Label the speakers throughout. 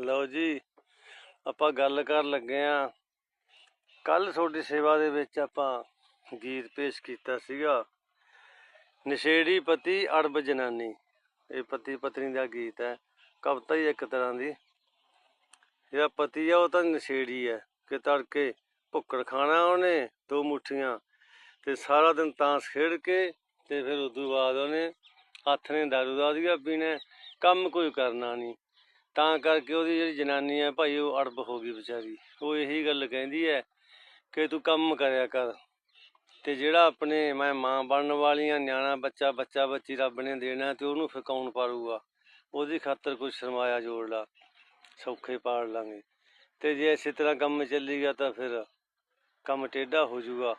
Speaker 1: ਲਓ ਜੀ, ਆਪਾਂ ਗੱਲ ਕਰਨ ਲੱਗੇ ਆ। ਕੱਲ ਤੁਹਾਡੀ ਸੇਵਾ ਦੇ ਵਿੱਚ ਆਪਾਂ ਗੀਤ ਪੇਸ਼ ਕੀਤਾ ਸੀਗਾ। ਨਸ਼ੇੜੀ ਪਤੀ ਅੜਬ ਜਨਾਨੀ। ਇਹ ਪਤੀ ਪਤਨੀ ਦਾ ਗੀਤ ਹੈ, ਕਵਿਤਾ ਹੀ ਇੱਕ ਤਰ੍ਹਾਂ ਦੀ। ਜਿਹੜਾ ਪਤੀ ਆ, ਉਹ ਤਾਂ ਨਸ਼ੇੜੀ ਹੈ। ਕਿ ਤੜਕੇ ਭੁੱਕੜ ਖਾਣਾ ਉਹਨੇ, ਦੋ ਮੁੱਠੀਆਂ, ਤੇ ਸਾਰਾ ਦਿਨ ਤਾਂਸ ਖੇਡ ਕੇ, ਤੇ ਫਿਰ ਉਦੋਂ ਬਾਅਦ ਉਹਨੇ ਹੱਥ ਨੇ ਦਾਰੂ ਦਾ ਵਧੀਆ ਪੀਣਾ। ਕੰਮ ਕੋਈ ਕਰਨਾ ਨਹੀਂ। ਤਾਂ ਕਰਕੇ ਉਹਦੀ ਜਿਹੜੀ ਜਨਾਨੀ ਹੈ ਭਾਈ ਉਹ ਅੜਬ ਹੋ ਗਈ ਵਿਚਾਰੀ। ਉਹ ਇਹੀ ਗੱਲ ਕਹਿੰਦੀ ਹੈ ਕਿ ਤੂੰ ਕੰਮ ਕਰਿਆ ਕਰ ਤੇ ਜਿਹੜਾ ਆਪਣੇ ਮੈਂ ਮਾਂ ਬਣਨ ਵਾਲੀਆਂ ਨਿਆਣਾ ਬੱਚਾ ਬੱਚਾ ਬੱਚੀ ਰੱਬ ਨੇ ਦੇਣਾ ਤੇ ਉਹਨੂੰ ਫਿਰ ਕੌਣ ਪਾਲੂਗਾ? ਉਹਦੀ ਖਾਤਰ ਕੋਈ ਸਰਮਾਇਆ ਜੋੜ ਲਾ, ਸੌਖੇ ਪਾੜ ਲਾਂਗੇ। ਤੇ ਜੇ ਇਸੇ ਤਰ੍ਹਾਂ ਕੰਮ ਚੱਲੀ ਗਿਆ ਤਾਂ ਫਿਰ ਕੰਮ ਟੇਢਾ ਹੋ ਜਾਊਗਾ।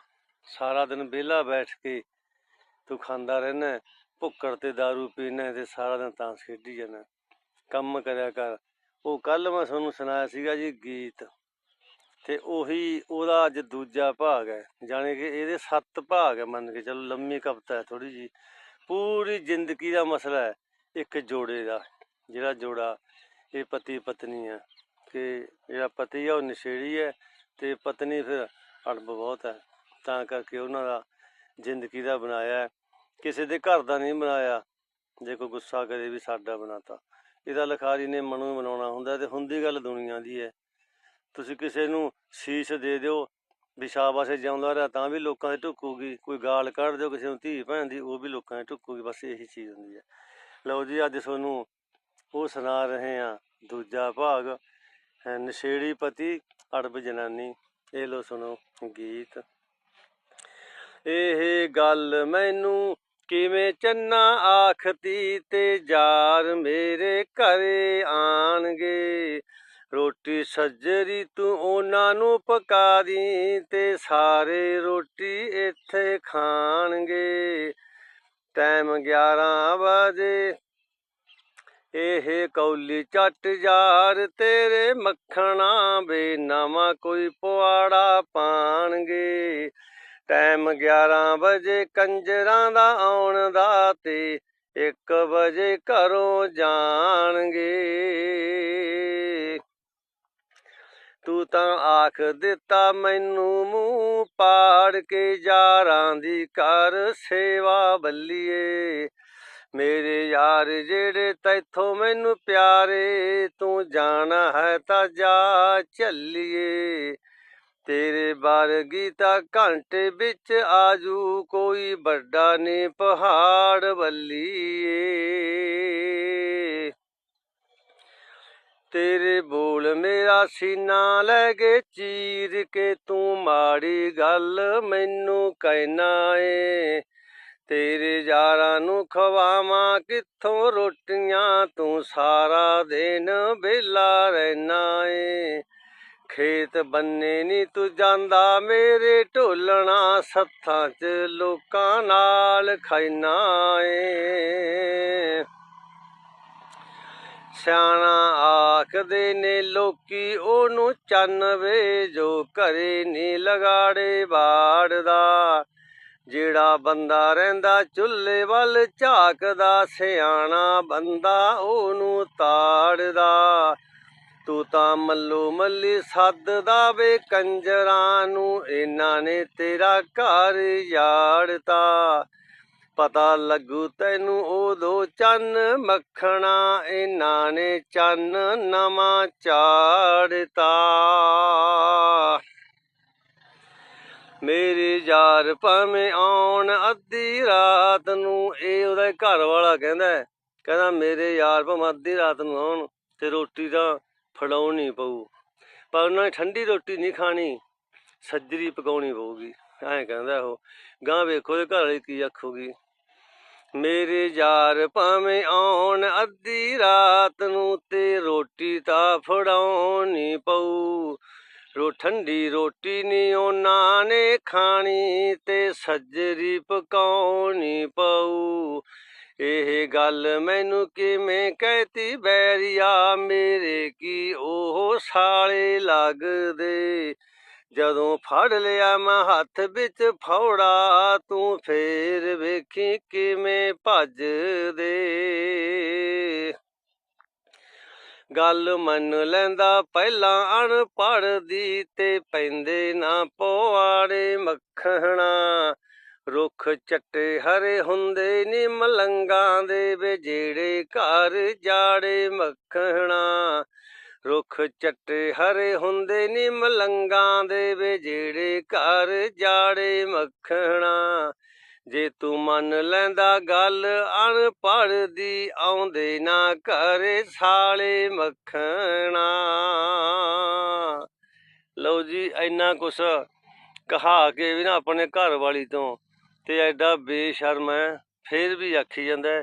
Speaker 1: ਸਾਰਾ ਦਿਨ ਵਿਹਲਾ ਬੈਠ ਕੇ ਤੂੰ ਖਾਂਦਾ ਰਹਿਣਾ ਭੁੱਕੜ ਤੇ दारू ਪੀਣਾ ਤੇ ਸਾਰਾ ਦਿਨ ਤਾਂ ਖੇਡੀ ਜਾਣਾ। ਕੰਮ ਕਰਿਆ ਕਰ। ਉਹ ਕੱਲ ਮੈਂ ਤੁਹਾਨੂੰ ਸੁਣਾਇਆ ਸੀਗਾ ਜੀ ਗੀਤ। ਤੇ ਉਹੀ ਉਹਦਾ ਅੱਜ ਦੂਜਾ ਭਾਗ ਹੈ। ਜਾਣੀ ਕਿ ਇਹਦੇ ਸੱਤ ਭਾਗ ਹੈ ਮੰਨ ਕੇ ਚਲੋ, ਲੰਮੀ ਕਵਿਤਾ ਹੈ ਥੋੜੀ ਜੀ ਪੂਰੀ ਜ਼ਿੰਦਗੀ ਦਾ ਮਸਲਾ ਹੈ ਇੱਕ ਜੋੜੇ ਦਾ, ਜਿਹੜਾ ਜੋੜਾ ਇਹ ਪਤੀ ਪਤਨੀ ਹੈ। ਕਿ ਜਿਹੜਾ ਪਤੀ ਹੈ ਉਹ ਨਸ਼ੇੜੀ ਹੈ ਤੇ ਪਤਨੀ ਫਿਰ ਅੜਬ ਬਹੁਤ ਹੈ। ਤਾਂ ਕਰਕੇ ਉਹਨਾਂ ਦਾ ਜ਼ਿੰਦਗੀ ਦਾ ਬਣਾਇਆ ਕਿਸੇ ਦੇ ਘਰ ਦਾ ਨਹੀਂ ਬਣਾਇਆ। ਜੇ ਕੋਈ ਗੁੱਸਾ ਕਰੇ ਵੀ ਸਾਡਾ ਬਣਾਤਾ। ਇਹਦਾ ਲਿਖਾਰੀ ਨੇ ਮਨੋਂ ਬਣਾਉਣਾ ਹੁੰਦਾ ਤੇ ਹੁੰਦੀ ਗੱਲ ਦੁਨੀਆ ਦੀ ਹੈ। ਤੁਸੀਂ ਕਿਸੇ ਨੂੰ ਸ਼ੀਸ਼ ਦੇ ਦਿਓ ਵੀ ਸ਼ਾਬਾਸ਼ ਜਿਉਂਦਾ ਰਿਹਾ ਤਾਂ ਵੀ ਲੋਕਾਂ ਦੀ ਢੁੱਕੂਗੀ। ਕੋਈ ਗਾਲ ਕੱਢ ਦਿਓ ਕਿਸੇ ਨੂੰ ਧੀ ਭੈਣ ਦੀ, ਉਹ ਵੀ ਲੋਕਾਂ ਦੀ ਢੁੱਕੂਗੀ। ਬਸ ਇਹੀ ਚੀਜ਼ ਹੁੰਦੀ ਹੈ। ਲਓ ਜੀ, ਅੱਜ ਤੁਹਾਨੂੰ ਉਹ ਸੁਣਾ ਰਹੇ ਆ ਦੂਜਾ ਭਾਗ ਹੈ ਨਸ਼ੇੜੀ ਪਤੀ ਅੜਬ ਜਨਾਨੀ। ਇਹ ਲੋ ਸੁਣੋ ਗੀਤ। ਇਹ ਗੱਲ ਮੈਨੂੰ ਕਿਵੇਂ ਚੰਨਾ ਆਖਤੀ ਤੇ ਯਾਰ ਮੇਰੇ ਘਰੇ ਆਣਗੇ। ਰੋਟੀ ਸੱਜਰੀ ਤੂੰ ਉਹਨਾਂ ਨੂੰ ਪਕਾ ਦੀ ਤੇ ਸਾਰੇ ਰੋਟੀ ਇੱਥੇ ਖਾਣਗੇ। ਟਾਈਮ 11 ਵਜੇ, ਇਹ ਕੌਲੀ ਚੱਟ ਯਾਰ ਤੇਰੇ ਮੱਖਣਾ ਬੇ ਨਵਾਂ ਕੋਈ ਪੁਆੜਾ ਪਾਣਗੇ। ਟਾਈਮ 11 ਵਜੇ ਕੰਜਰਾਂ ਦਾ ਆਉਣ ਦਾ ਤੇ 1 ਵਜੇ ਘਰੋਂ ਜਾਣਗੇ। ਤੂੰ ਤਾਂ ਆਖ ਦਿੱਤਾ ਮੈਨੂੰ ਮੂੰਹ ਪਾੜ ਕੇ ਯਾਰਾਂ ਦੀ ਕਰ ਸੇਵਾ ਬੱਲੀਏ। ਮੇਰੇ ਯਾਰ ਜਿਹੜੇ ਤੈਥੋਂ ਮੈਨੂੰ ਪਿਆਰੇ, ਤੂੰ ਜਾਣਾ ਹੈ ਤਾਂ ਜਾ ਚੱਲੀਏ। ਤੇਰੇ ਵਰਗੀ ਤਾਂ ਘੰਟੇ ਵਿੱਚ ਆਜੂ, ਕੋਈ ਵੱਡਾ ਨੀ ਪਹਾੜ ਬੱਲੀਏ ਤੇਰੇ ਬੋਲ ਮੇਰਾ ਸੀਨਾ ਲੈ ਕੇ ਚੀਰ ਕੇ ਤੂੰ ਮਾੜੀ ਗੱਲ ਮੈਨੂੰ ਕਹਿਣਾ ਏ। ਤੇਰੇ ਯਾਰਾਂ ਨੂੰ ਖਵਾਵਾਂ ਕਿੱਥੋਂ ਰੋਟੀਆਂ, ਤੂੰ ਸਾਰਾ ਦਿਨ ਵਿਹਲਾ ਰਹਿਣਾ ਏ। ਖੇਤ ਬੰਨੇ ਨਹੀਂ ਤੂੰ ਜਾਂਦਾ ਮੇਰੇ ਢੋਲਣਾ ਸੱਥਾਂ 'ਚ ਲੋਕਾਂ ਨਾਲ ਖਾਇਨਾ ਏ। ਸਿਆਣਾ ਆਖਦੇ ਨੇ ਲੋਕੀ ਉਹਨੂੰ ਚੰਨ ਵੇ ਜੋ ਘਰੇ ਨਹੀਂ ਲਗਾੜੇ ਬਾੜਦਾ। ਜਿਹੜਾ ਬੰਦਾ ਰਹਿੰਦਾ ਚੁੱਲ੍ਹੇ ਵੱਲ ਝਾਕਦਾ, ਸਿਆਣਾ ਬੰਦਾ ਉਹਨੂੰ ਤਾੜਦਾ। ਤੂੰ ਤਾਂ ਮੱਲੋ ਮੱਲੀ ਸੱਦਦਾ ਵੇ ਕੰਜਰਾਂ ਨੂੰ, ਇਹਨਾਂ ਨੇ ਤੇਰਾ ਘਰ ਯਾੜਤਾ। ਪਤਾ ਲੱਗੂ ਤੈਨੂੰ ਉਦੋਂ ਚੰਨ ਮੱਖਣਾ, ਇਹਨਾਂ ਨੇ ਚੰਨ ਨਵਾਂ ਚਾੜਤਾ। ਮੇਰੇ ਯਾਰ ਭਾਵੇਂ ਆਉਣ ਅੱਧੀ ਰਾਤ ਨੂੰ, ਇਹ ਉਹਦਾ ਘਰ ਵਾਲਾ ਕਹਿੰਦਾ ਕਹਿੰਦਾ ਮੇਰੇ ਯਾਰ ਭਾਵੇਂ ਅੱਧੀ ਰਾਤ ਨੂੰ ਆਉਣ, ਤੇ ਰੋਟੀ ਤਾਂ ਫੜਾਉਣੀ ਪਊ। ਪਰ ਉਹਨਾਂ ਨੇ ਠੰਡੀ ਰੋਟੀ ਨਹੀਂ ਖਾਣੀ, ਸੱਜਰੀ ਪਕਾਉਣੀ ਪਊਗੀ। ਐਂ ਕਹਿੰਦਾ ਉਹ ਗਾਂ ਵੇਖੋ ਇਹ ਘਰ ਵਾਲੀ ਕੀ ਆਖੂਗੀ। ਮੇਰੇ ਯਾਰ ਭਾਵੇਂ ਆਉਣ ਅੱਧੀ ਰਾਤ ਨੂੰ ਤੇ ਰੋਟੀ ਤਾਂ ਫੜਾਉਣੀ ਪਊ। ਰੋ, ਠੰਡੀ ਰੋਟੀ ਨਹੀਂ ਉਹਨਾਂ ਨੇ ਖਾਣੀ ਤੇ ਸੱਜਰੀ ਪਕਾਉਣੀ ਪਊ। ਇਹ ਗੱਲ ਮੈਨੂੰ ਕਿਵੇਂ ਕਹਿਤੀ? ਬੈਰੀਆ ਮੇਰੇ ਕੀ ਉਹ ਸਾਲੇ ਲੱਗਦੇ? ਜਦੋਂ ਫੜ ਲਿਆ ਮੈਂ ਹੱਥ ਵਿੱਚ ਫੌੜਾ, ਤੂੰ ਫੇਰ ਵੇਖੀ ਕਿਵੇਂ ਭੱਜਦੇ? ਗੱਲ ਮੰਨ ਲੈਂਦਾ ਪਹਿਲਾਂ ਅਨਪੜ੍ਹ ਦੀ ਤੇ ਪੈਂਦੇ ਨਾ ਪਵਾੜੇ ਮੱਖਣਾ। ਰੁੱਖ ਚੱਟੇ ਹਰੇ ਹੁੰਦੇ ਨੀ ਮਲੰਗਾਂ ਦੇ ਵੇ ਜਿਹੜੇ ਘਰ ਜਾੜੇ ਮੱਖਣਾ। ਰੁੱਖ ਚੱਟੇ ਹਰੇ ਹੁੰਦੇ ਨੀ ਮਲੰਗਾਂ ਦੇ ਵੇ ਜਿਹੜੇ ਘਰ ਜਾੜੇ ਮੱਖਣਾ। ਜੇ ਤੂੰ ਮੰਨ ਲੈਂਦਾ ਗੱਲ ਅਨਪੜ੍ਹ ਦੀ, ਆਉਂਦੇ ਨਾ ਘਰੇ ਸਾਲੇ ਮੱਖਣਾ। ਲਓ ਜੀ, ਇੰਨਾ ਕੁਛ ਕਹਾ ਕੇ ਵੀ ਨਾ ਆਪਣੇ ਘਰ ਵਾਲੀ ਤੋਂ ਤੇ ਐਡਾ ਬੇਸ਼ਰਮ ਹੈ ਫੇਰ ਵੀ ਆਖੀ ਜਾਂਦਾ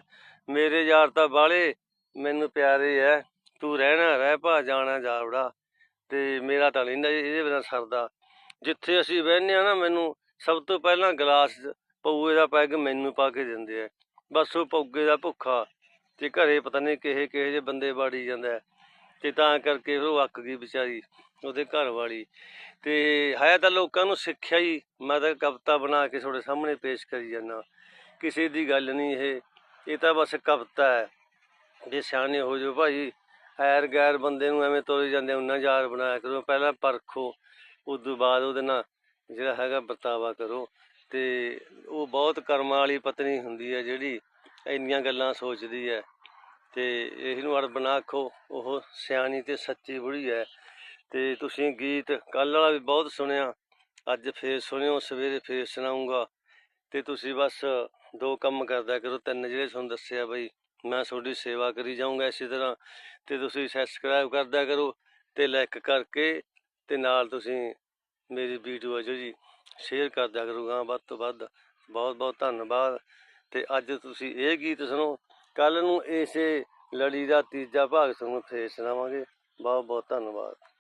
Speaker 1: ਮੇਰੇ ਯਾਰ ਤਾਂ ਬਾਲੇ ਮੈਨੂੰ ਪਿਆਰੇ ਐ, ਤੂੰ ਰਹਿਣਾ, ਰਹਿ ਭਾ, ਜਾਣਾ ਜਾਵੜਾ ਤੇ ਮੇਰਾ ਤਾਂ ਨਹੀਂ ਇਹਦੇ ਬਿਨਾਂ ਸਰਦਾ। ਜਿੱਥੇ ਅਸੀਂ ਬਹਿੰਦੇ ਆ ਨਾ, ਮੈਨੂੰ ਸਭ ਤੋਂ ਪਹਿਲਾਂ ਗਲਾਸ ਪਊਏ ਦਾ ਪੈਗ ਮੈਨੂੰ ਪਾ ਕੇ ਦਿੰਦੇ ਆ ਬਸ ਉਹ ਪੌਗੇ ਦਾ ਭੁੱਖਾ ਤੇ ਘਰੇ ਪਤਾ ਨਹੀਂ ਕਿਹੇ ਕਿਹੇ ਜਿਹੇ ਬੰਦੇ ਬਾੜੀ ਜਾਂਦਾ ਤੇ ਤਾਂ ਕਰਕੇ ਫਿਰ ਉਹ ਅੱਕ ਗਈ ਵਿਚਾਰੀ, ਉਹਦੇ ਘਰ ਵਾਲੀ। ਤੇ ਹੈ ਤਾਂ ਲੋਕਾਂ ਨੂੰ ਸਿੱਖਿਆ ਹੀ, ਮੈਂ ਤਾਂ ਕਵਿਤਾ ਬਣਾ ਕੇ ਤੁਹਾਡੇ ਸਾਹਮਣੇ ਪੇਸ਼ ਕਰੀ ਜਾਂਦਾ। ਕਿਸੇ ਦੀ ਗੱਲ ਨਹੀਂ ਇਹ ਇਹ ਤਾਂ ਬਸ ਕਵਿਤਾ ਹੈ। ਜੇ ਸਿਆਣੇ ਹੋ ਜਾਓ ਭਾਈ, ਐਰ ਗੈਰ ਬੰਦੇ ਨੂੰ ਐਵੇਂ ਤੋਰੇ ਜਾਂਦੇ ਉਹਨਾਂ ਯਾਰ ਬਣਾਇਆ ਕਰੋ। ਪਹਿਲਾਂ ਪਰਖੋ ਉਸ ਤੋਂ ਬਾਅਦ ਉਹਦੇ ਨਾਲ ਜਿਹੜਾ ਹੈਗਾ ਵਰਤਾਵਾ ਕਰੋ। ਤੇ ਉਹ ਬਹੁਤ ਕਰਮਾਂ ਵਾਲੀ ਪਤਨੀ ਹੁੰਦੀ ਹੈ ਜਿਹੜੀ ਇੰਨੀਆਂ ਗੱਲਾਂ ਸੋਚਦੀ ਹੈ। ਤੇ ਇਹਨੂੰ ਅੜ ਬਣਾ ਆਖੋ ਉਹ ਸਿਆਣੀ ਤੇ ਸੱਚੀ ਬੁੜੀ ਹੈ। ਤੇ ਤੁਸੀਂ ਗੀਤ ਕੱਲ ਵਾਲਾ ਵੀ ਬਹੁਤ ਸੁਣਿਆ, ਅੱਜ ਫੇਰ ਸੁਣਿਓ, ਸਵੇਰੇ ਫੇਰ ਸੁਣਾਉਂਗਾ ਤੇ ਤੁਸੀਂ ਬਸ ਦੋ ਕੰਮ ਕਰਦਾ ਕਰੋ, ਤਿੰਨ ਜਿਹੜੇ ਤੁਹਾਨੂੰ ਦੱਸਿਆ ਬਈ, ਮੈਂ ਤੁਹਾਡੀ ਸੇਵਾ ਕਰੀ ਜਾਊਂਗਾ ਇਸੇ ਤਰ੍ਹਾਂ। ਤੇ ਤੁਸੀਂ ਸਬਸਕ੍ਰਾਈਬ ਕਰਦਿਆ ਕਰੋ ਤੇ ਲਾਈਕ ਕਰਕੇ ਤੇ ਨਾਲ ਤੁਸੀਂ ਮੇਰੀ ਵੀਡੀਓ ਹੈ ਜੋ ਜੀ ਸ਼ੇਅਰ ਕਰਦਿਆ ਕਰੂਗਾ ਵੱਧ ਤੋਂ ਵੱਧ। ਬਹੁਤ ਬਹੁਤ ਧੰਨਵਾਦ। ਤੇ ਅੱਜ ਤੁਸੀਂ ਇਹ ਗੀਤ ਸੁਣੋ ਕੱਲ ਨੂੰ ਇਸੇ ਲੜੀ ਦਾ ਤੀਜਾ ਭਾਗ ਤੁਹਾਨੂੰ ਫੇਰ ਸੁਣਾਵਾਂਗੇ। ਬਹੁਤ ਬਹੁਤ ਧੰਨਵਾਦ।